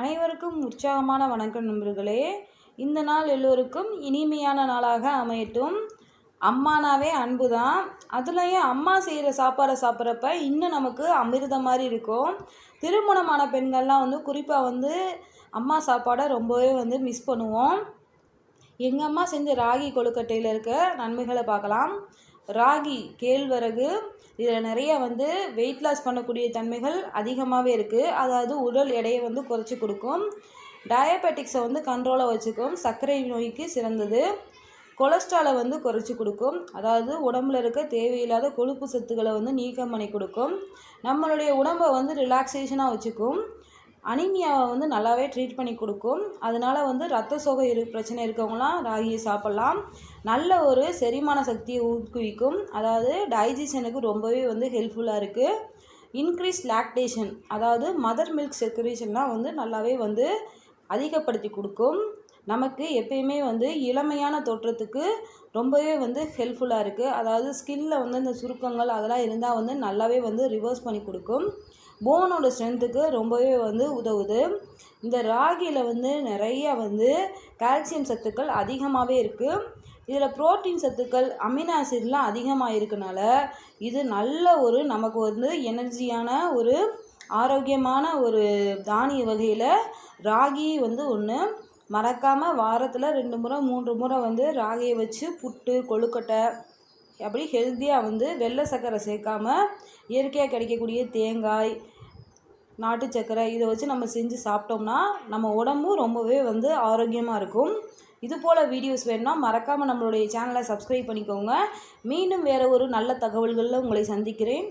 அனைவருக்கும் உற்சாகமான வணக்கம் நண்பர்களே. இந்த நாள் எல்லோருக்கும் இனிமையான நாளாக அமையட்டும். அம்மானாவே அன்பு தான் அதுலேயும் அம்மா செய்கிற சாப்பாடை சாப்பிட்றப்ப இன்னும் நமக்கு அமிர்தம் மாதிரி இருக்கும். திருமணமான பெண்கள்லாம் வந்து குறிப்பாக வந்து அம்மா சாப்பாடை ரொம்பவே வந்து மிஸ் பண்ணுவோம். எங்கள் அம்மா செஞ்ச ராகி கொழுக்கட்டையில் இருக்க நன்மைகளை பார்க்கலாம். ராகி கேழ்வரகு இதில் நிறைய வந்து வெயிட் லாஸ் பண்ணக்கூடிய தன்மைகள் அதிகமாகவே இருக்குது அதாவது உடல் எடையை வந்து குறைச்சி கொடுக்கும். டயபெட்டிக்ஸை வந்து கண்ட்ரோலாக வச்சுக்கும். சர்க்கரை நோய்க்கு சிறந்தது. கொலஸ்ட்ராலை வந்து குறைச்சி கொடுக்கும். அதாவது உடம்புல இருக்க தேவையில்லாத கொழுப்பு சத்துக்களை வந்து நீக்கம் பண்ணி கொடுக்கும். நம்மளுடைய உடம்பை வந்து ரிலாக்ஸேஷனாக வச்சுக்கும். அனிமியாவை வந்து நல்லாவே ட்ரீட் பண்ணி கொடுக்கும். அதனால் வந்து ரத்த சோகை இரு பிரச்சனை இருக்கவங்களாம் ராகியை சாப்பிட்லாம். நல்ல ஒரு செரிமான சக்தியை ஊக்குவிக்கும். அதாவது டைஜஷனுக்கு ரொம்பவே வந்து ஹெல்ப்ஃபுல்லாக இருக்குது இன்க்ரீஸ் லாக்டேஷன் அதாவது மதர் மில்க் செக்ரேஷன்லாம் வந்து நல்லாவே வந்து அதிகப்படுத்தி கொடுக்கும். நமக்கு எப்பயுமே வந்து இளமையான தோற்றத்துக்கு ரொம்பவே வந்து ஹெல்ப்ஃபுல்லாக இருக்குது அதாவது ஸ்கில்ல வந்து இந்த சுருக்கங்கள் அதெல்லாம் இருந்தால் வந்து நல்லாவே வந்து ரிவர்ஸ் பண்ணி கொடுக்கும். போனோட ஸ்ட்ரென்த்துக்கு ரொம்பவே வந்து உதவுது. இந்த ராகியில் வந்து நிறைய வந்து கால்சியம் சத்துக்கள் அதிகமாகவே இருக்குது இதில் புரோட்டீன் சத்துக்கள் அமினோ ஆசிட்லாம் அதிகமாக இருக்கனால இது நல்ல ஒரு நமக்கு வந்து எனர்ஜியான ஒரு ஆரோக்கியமான ஒரு தானிய வகையில் ராகி வந்து ஒன்று மறக்காமல் வாரத்தில் ரெண்டு முறை மூன்று முறை வந்து ராகியை வச்சு புட்டு கொழுக்கட்டை அப்படி ஹெல்த்தியாக வந்து வெள்ளை சர்க்கரை சேர்க்காம இயற்கையாக கிடைக்கக்கூடிய தேங்காய் நாட்டு சர்க்கரை இதை வச்சு நம்ம செஞ்சு சாப்பிட்டோம்னா நம்ம உடம்பும் ரொம்பவே வந்து ஆரோக்கியமாக இருக்கும். இது போல் வீடியோஸ் வேணும்னா மறக்காமல் நம்மளுடைய சேனலை சப்ஸ்கிரைப் பண்ணிக்கோங்க. மீண்டும் வேறு ஒரு நல்ல தகவல்களில் உங்களை சந்திக்கிறேன்.